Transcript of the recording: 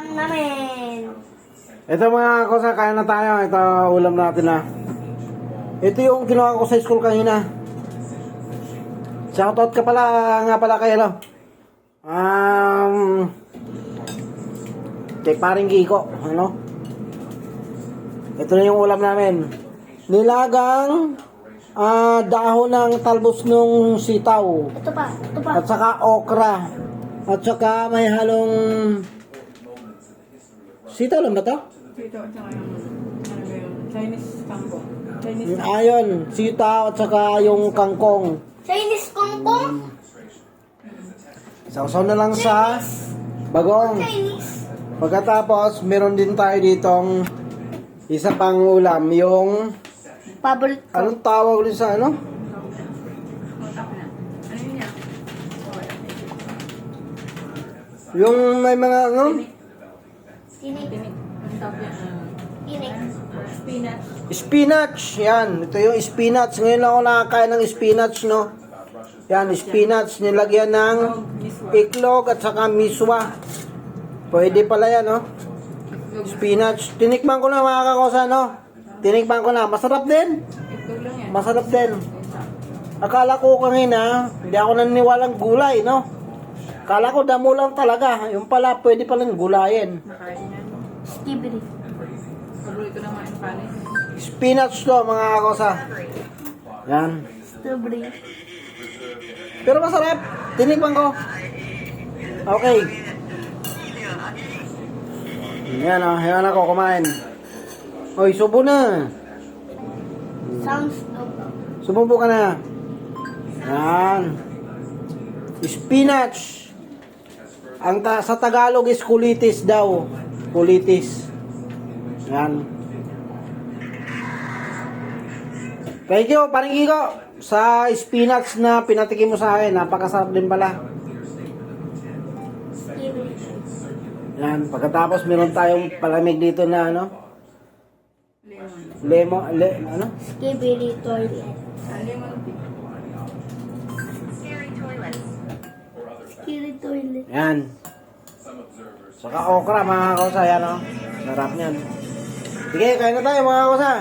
ulam namin. Ito mga kosa, kaya na tayo. Ito ulam natin na. Ito yung kinuha ko sa school kanina. Shoutout ka pala nga pala kay ano. Um, kay paring Kiko, ano? Ito na yung ulam namin. Nilagang ah, dahon ng talbos ng sitaw. Ito pa, ito pa. At saka okra. At saka may halong sitaw lang ba to? Dito, at saka yung, ano ba yun, Chinese tango. Chinese Ayon, sitaw at saka yung kangkong. Chinese kongkong. Sausaw na lang sa bagong. Chinese. Pagkatapos, meron din tayo ditong isa pang ulam, yung Paborito anong tawag ulit sa ano? Yung may mga ano? Tinik. Tinik. Ang yan? ah, Tinik. spinach. Spinach, yan. Ito yung spinach. Ngayon lang ako nakakain ng spinach, no? Yan, spinach. Nilagyan ng iklog at saka miswa. Pwede pala yan, no? Spinach. Tinikman ko na mga kakosa, no? Tinikman ko na. Masarap din. Itlog lang yan. Masarap din. Akala ko kanina, hindi ako naniniwalang gulay, no? Akala ko damo lang talaga. Yung pala, pwede palang gulayin. Skibidi. Paborito ng mga Spanish. Spinach to, mga kakosa. Yan. Strawberry. Pero masarap. Tinikman ko. Okay. Yan ah, yan ako kumain. Hoy, subo na. Sounds. Sumubo ka na. Yan. Spinach. Ang ta sa Tagalog is kulitis daw. Kulitis. Yan. Thank you, paring Kiko, sa spinach na pinatikim mo sa akin. Napakasarap din pala. Yan. Pagkatapos meron tayong palamig dito na ano? Lemon. Lemon, le, ano? Skibidi toilet. Skibidi toilet. Yan. Saka okra mga kausa, yan o. Sarap niyan. Sige, kain na tayo mga kausa.